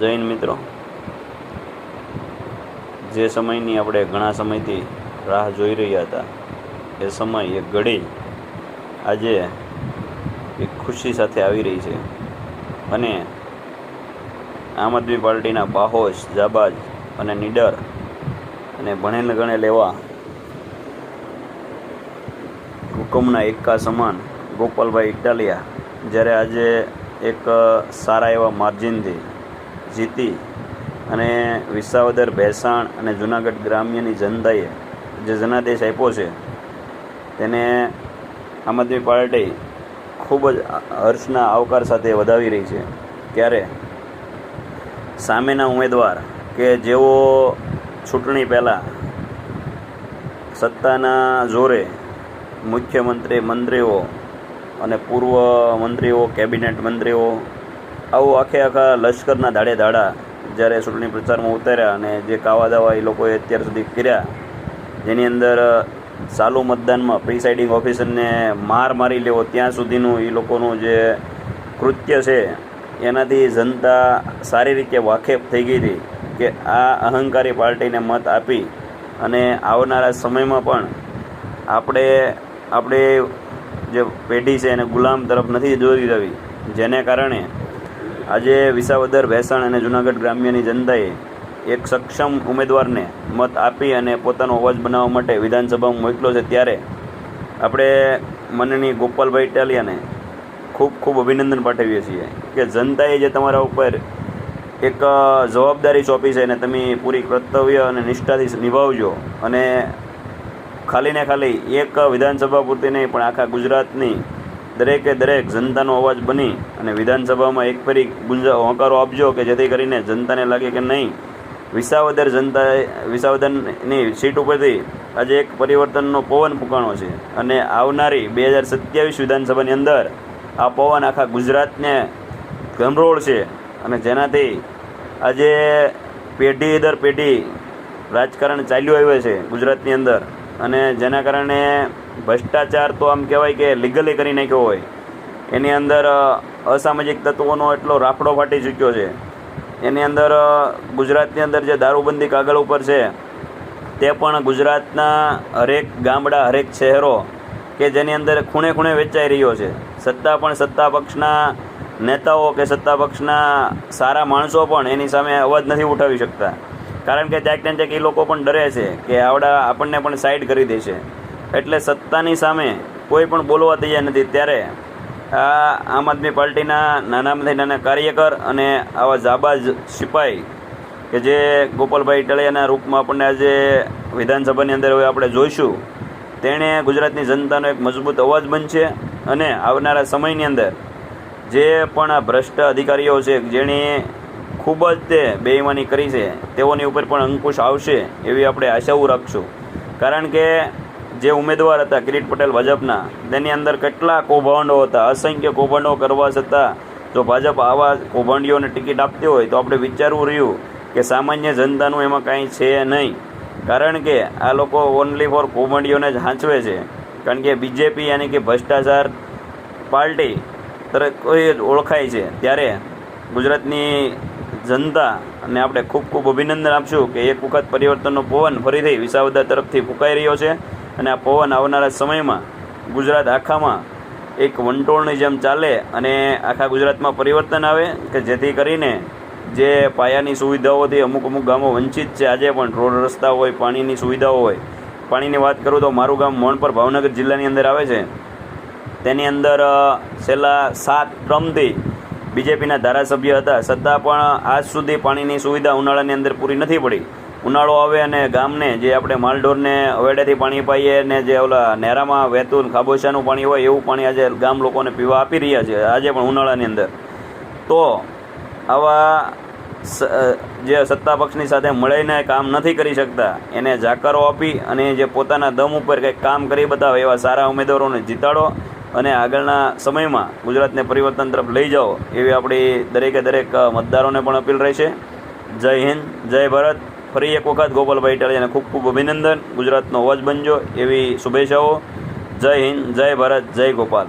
જૈન મિત્રો. જે સમયની આપણે ઘણા સમયથી રાહ જોઈ રહ્યા હતા, એ સમય એ ઘડી આજે એક ખુશી સાથે આવી રહી છે. અને આમ આદમી પાર્ટીના બાહોશ જાબાજ અને નીડર અને ભણેલ ગણે લેવા હુકમના એકા સમાન ગોપાલભાઈ ઇટાલિયા, જ્યારે આજે એક સારા એવા માર્જિનથી જીતી અને વિસાવદર, ભેસાણ અને જુનાગઢ ગ્રામ્યની જનતાએ જે જનાદેશ આપ્યો છે, તેને આમ આદમી પાર્ટી ખૂબ જ હર્ષના આવકાર સાથે વધાવી રહી છે. ત્યારે સામેના ઉમેદવાર કે જેઓ ચૂંટણી પહેલાં સત્તાના જોરે મુખ્યમંત્રી મંત્રીઓ અને પૂર્વ મંત્રીઓ, કેબિનેટ મંત્રીઓ આવું આખે આખા લશ્કરના ધાડે ધાડા જ્યારે ચૂંટણી પ્રચારમાં ઉતાર્યા અને જે કાવા દાવા એ લોકોએ અત્યાર સુધી કર્યા, જેની અંદર ચાલુ મતદાનમાં પ્રિસાઇડિંગ ઓફિસરને માર મારી લેવો, ત્યાં સુધીનું એ લોકોનું જે કૃત્ય છે, એનાથી જનતા સારી રીતે વાકેફ થઈ ગઈ હતી કે આ અહંકારી પાર્ટીને મત આપી અને આવનારા સમયમાં પણ આપણે આપણે જે પેઢી છે એને ગુલામ તરફ નથી દોરી રહી જેને કારણે આજે વિસાવદર, ભેસાણ અને જુનાગઢ ગ્રામ્યની જનતાએ એક સક્ષમ ઉમેદવારને મત આપી અને પોતાનો અવાજ બનાવવા માટે વિધાનસભામાં મોકલ્યો છે. ત્યારે આપણે મનની ગોપાલભાઈ ઇટાલિયાને ખૂબ ખૂબ અભિનંદન પાઠવીએ છીએ કે જનતાએ જે તમારા ઉપર એક જવાબદારી સોંપી છે અને તમે પૂરી કર્તવ્ય અને નિષ્ઠાથી નિભાવજો અને ખાલી ને ખાલી એક વિધાનસભા પૂરતી નહીં પણ આખા ગુજરાતની દરેકે દરેક જનતાનો અવાજ બની અને વિધાનસભામાં એક ફરી ગુંજા હોંકારો આપજો કે જેથી કરીને જનતાને લાગે કે નહીં. વિસાવદર જનતાએ, વિસાવદરની સીટ ઉપરથી આજે એક પરિવર્તનનો પવન ફૂંકાણો છે અને આવનારી બે હજાર સત્યાવીસ વિધાનસભાની અંદર આ પવન આખા ગુજરાતને ગમરોળ છે અને જેનાથી આજે પેઢી દર પેઢી રાજકારણ ચાલ્યું આવ્યું છે ગુજરાતની અંદર. અને જેના કારણે ભ્રષ્ટાચાર તો આમ કહેવાય કે લીગલી કરી નાખ્યો હોય. એની અંદર અસામાજિક તત્વોનો એટલો રાફડો ફાટી ચૂક્યો છે. એની અંદર ગુજરાતની અંદર જે દારૂબંધી કાગળ ઉપર છે, તે પણ ગુજરાતના હરેક ગામડા, હરેક શહેરો કે જેની અંદર ખૂણે ખૂણે વેચાઈ રહ્યો છે. સત્તા પણ સત્તા પક્ષના નેતાઓ કે સત્તા પક્ષના સારા માણસો પણ એની સામે અવાજ નથી ઉઠાવી શકતા. કારણ કે ક્યાંક ને ક્યાંક એ લોકો પણ ડરે છે કે આવડા આપણને પણ સાઈડ કરી દેશે. એટલે સત્તાની સામે કોઈ પણ બોલવા તૈયાર નથી. ત્યારે આ આમ આદમી પાર્ટીના નાનામાંથી નાના કાર્યકર અને આવા જાબાજ સિપાઈ કે જે ગોપાલભાઈ ટળિયાના રૂપમાં આપણને આજે વિધાનસભાની અંદર હવે આપણે જોઈશું, તેણે ગુજરાતની જનતાનો એક મજબૂત અવાજ બનશે અને આવનારા સમયની અંદર જે પણ આ ભ્રષ્ટ અધિકારીઓ છે જેણે ખૂબ જ તે બેઈમાની કરી છે. તેઓની ઉપર પણ અંકુશ આવશે એવી આપણે આશાઓ રાખશું. કારણ કે જે ઉમેદવાર હતા, કિરીટ પટેલ ભાજપના, તેની અંદર કેટલા કૌભાંડો હતા, અસંખ્ય કૌભાંડો કરવા છતાં જો ભાજપ આવા કૌભાંડીઓને ટિકિટ આપતી હોય તો આપણે વિચારવું રહ્યું કે સામાન્ય જનતાનું એમાં કાંઈ છે નહીં. કારણ કે આ લોકો ઓનલી ફોર કૌભાંડીઓને જ હાંચવે છે. કારણ કે બીજેપી યાની કે ભ્રષ્ટાચાર પાર્ટી તરત કોઈ ઓળખાય છે. ત્યારે ગુજરાતની જનતા અને આપણે ખૂબ ખૂબ અભિનંદન આપશું કે એક વખત પરિવર્તનનો પવન ફરીથી વિસાવદર તરફથી ફૂંકાઈ રહ્યો છે અને આ પવન આવનારા સમયમાં ગુજરાત આખામાં એક વંટોળની જેમ ચાલે અને આખા ગુજરાતમાં પરિવર્તન આવે કે જેથી કરીને જે પાયાની સુવિધાઓથી અમુક અમુક ગામો વંચિત છે. આજે પણ રોડ રસ્તા હોય, પાણીની સુવિધાઓ હોય. પાણીની વાત કરું તો મારું ગામ મોણપર ભાવનગર જિલ્લાની અંદર આવે છે. તેની અંદર છેલ્લા સાત ટ્રમથી બીજેપીના ધારાસભ્ય હતા. છતાં પણ આજ સુધી પાણીની સુવિધા ઉનાળાની અંદર પૂરી નથી પડી. ઉનાળો આવે અને ગામને જે આપણે માલઢોરને અવેડેથી પાણી પાઈએ ને જે ઓલા નેરામાં વહેતું ખાબોચાનું પાણી હોય એવું પાણી આજે ગામ લોકોને પીવા આપી રહ્યા છે, આજે પણ ઉનાળાની અંદર. તો આવા જે સત્તા પક્ષની સાથે મળીને કામ નથી કરી શકતા, એને જાકારો આપી અને જે પોતાના દમ ઉપર કંઈક કામ કરી બતાવે એવા સારા ઉમેદવારોને જીતાડો. અને આગળના સમયમાં ગુજરાતને પરિવર્તન તરફ લઈ જાઓ એવી આપણી દરેકે દરેક મતદારોને પણ અપીલ રહેશે. જય હિન્દ, જય ભારત. ફરી એક વખત ગોપાલભાઈ ઇટાલિયાને ખૂબ ખૂબ અભિનંદન. ગુજરાતનો અવાજ બનજો એવી શુભેચ્છાઓ. જય હિન્દ, જય ભારત, જય ગોપાલ.